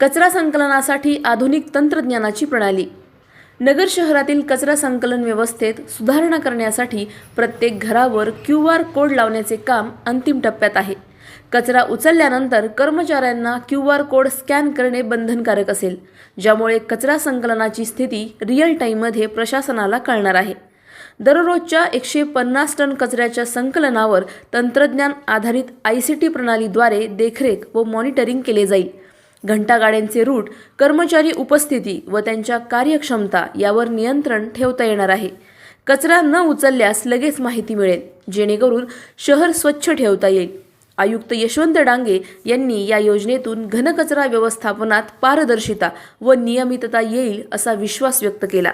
कचरा संकलनासाठी आधुनिक तंत्रज्ञानाची प्रणाली. नगर शहरातील कचरा संकलन व्यवस्थेत सुधारणा करण्यासाठी प्रत्येक घरावर क्यू आर कोड लावण्याचे काम अंतिम टप्प्यात आहे. कचरा उचलल्यानंतर कर्मचाऱ्यांना क्यू आर कोड स्कॅन करणे बंधनकारक असेल ज्यामुळे कचरा संकलनाची स्थिती रिअल टाईममध्ये प्रशासनाला कळणार आहे. दररोजच्या एकशे पन्नास टन कचऱ्याच्या संकलनावर तंत्रज्ञान आधारित आय सी टी प्रणालीद्वारे देखरेख व मॉनिटरिंग केले जाईल. घंटागाड्यांचे रूट कर्मचारी उपस्थिती व त्यांच्या कार्यक्षमता यावर नियंत्रण ठेवता येणार आहे. कचरा न उचलल्यास लगेच माहिती मिळेल जेणेकरून शहर स्वच्छ ठेवता येईल. आयुक्त यशवंत डांगे यांनी या योजनेतून घनकचरा व्यवस्थापनात पारदर्शिता व नियमितता येईल असा विश्वास व्यक्त केला.